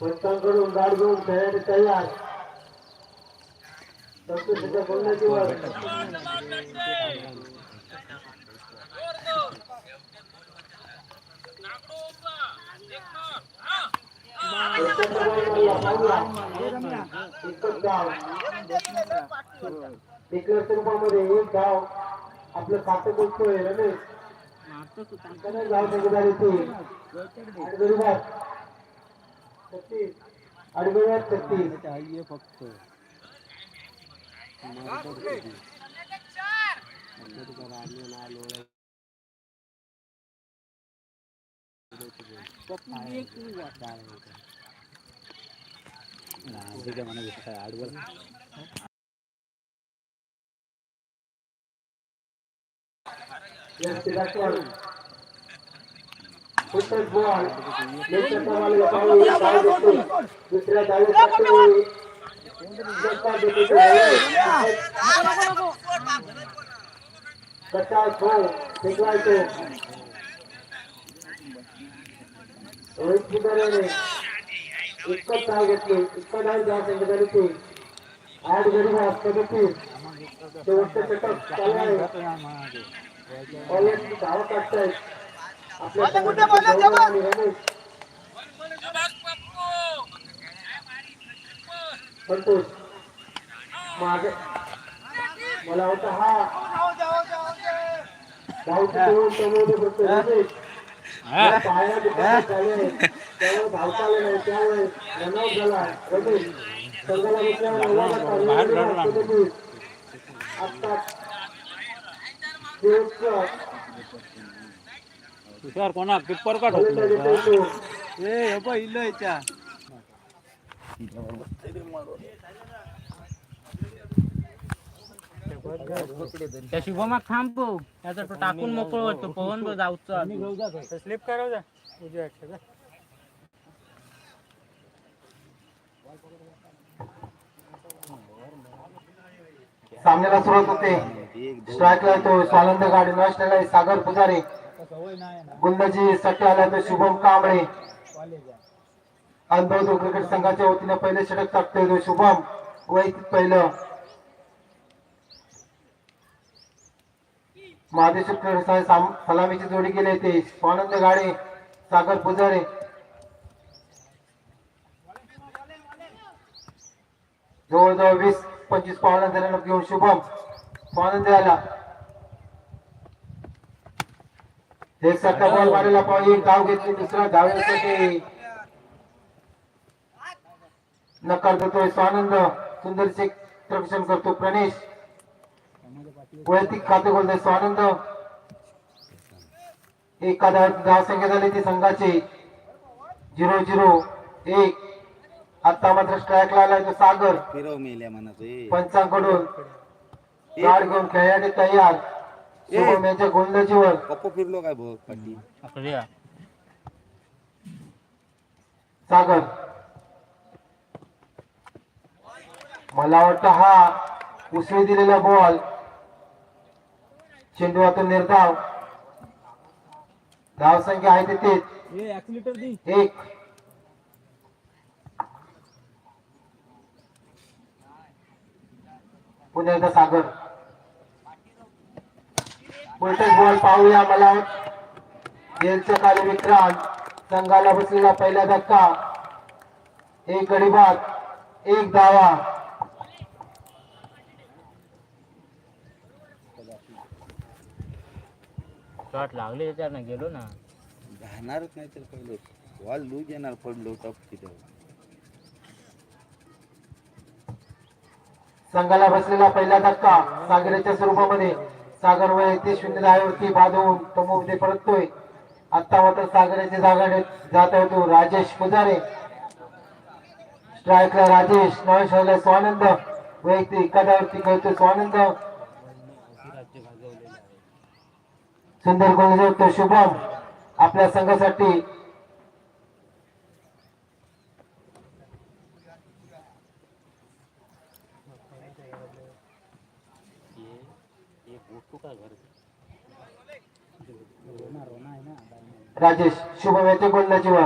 पंचांकडून गाड घेऊन खेळायला तयार. संतोषीच्या बोलण्याची वर एकच गाव एकलच रूपामध्ये एक गाव आपलं खातं बोलतोय रमेश. इकडे गाव भागीदारी ती अडगडीवार चाहिए फक्त Yes, that's all. Football ball left देतो दुसऱ्या जगता देतो कच्चा खो फेकवायचो रोहित पुजाऱ्याने इतकं डाव घेतले इतकं डाव द्या संघटनाने ते आठ शेवटचं चालू आहे धावा काढतायत संतोष मागे मला वाटतं हा धावची करून समोर फक्त रमेश या पाया दुखापत झाली आहे. त्यामुळे धावता आलं नाही त्यामुळे रनआउट झाला रमेश संघाला बसल्यावर तुषार कोणा? पेपर काढ. ए बाबा इल्लो याच्या त्या शुभमाक थांबव त्याचा तो टाकून मोकळ होतो. पवन बघ जाऊचं स्लिप करावं जा. उजव्या हातच्या जा. सामन्याला सुरुवात होते. स्ट्राईकला तो स्वानंद गाडी नॉशनल आहे सागर पुजारी. गुंदाजी सट्टे आला तो शुभम कांबळे. अनुभव क्रिकेट संघाच्या वतीने पहिले षटक टाकतोय शुभम. वैयक्तिक पहिलं. महादेश्वर सलामीची जोडी आहे ते. स्वानंद गाडे सागर पुजारे. जवळजवळ वीस पंचवीस पावलं झाल्यानं घेऊन शुभम. स्वानंद आला. एक सट्टा बॉल मारायला पाहिजे एक धाव घेतली दुसरा धावेसाठी नकार देतोय स्वानंद. सुंदर क्षेत्ररक्षण करतो प्रणेश वैयक्तिक खाते बोलतोय स्वानंद. एका धाव संख्या झाली ती संघाची. झिरो झिरो एक. आता मात्र स्ट्राईकला आलाय तो सागर. पंचांकडून. गाड घेऊन खेळायला तयार. शुभम यांच्या गोलंदाजीवर कप्पो फिरलो काय बघ. सागर। मला वाटतं हा उसळी दिलेला बॉल चेंडू आता निर्धाव. धाव संख्या आहे तिथेच एक. पुन्हा एकदा सागर. उलटच बॉल पाहूया मला. गेलच्या खाली विक्रांत संघाला बसलेला पहिला धक्का. एक गडीबाद एक धावा. शॉट लागले त्यानं गेलो ना. राहणारच नाही तर पहिले. बॉल लूज येणार पडलो टप तिथे संघाला बसलेला पहिला धक्का सागराच्या स्वरूपामध्ये. सागर वय ते शून्य दहावरती बांधून तो मध्ये परततोय. आता मात्र सागराची जागा जात आहे तो राजेश पुजारे. स्ट्राईकला राजेश नवेश स्वानंद. वैयक्तिक एखाद्यावरती खेळतो स्वानंद. सुंदर गोल तो शुभम. आपल्या संघासाठी राजेश शुभम याच्या गोलंदाजीवर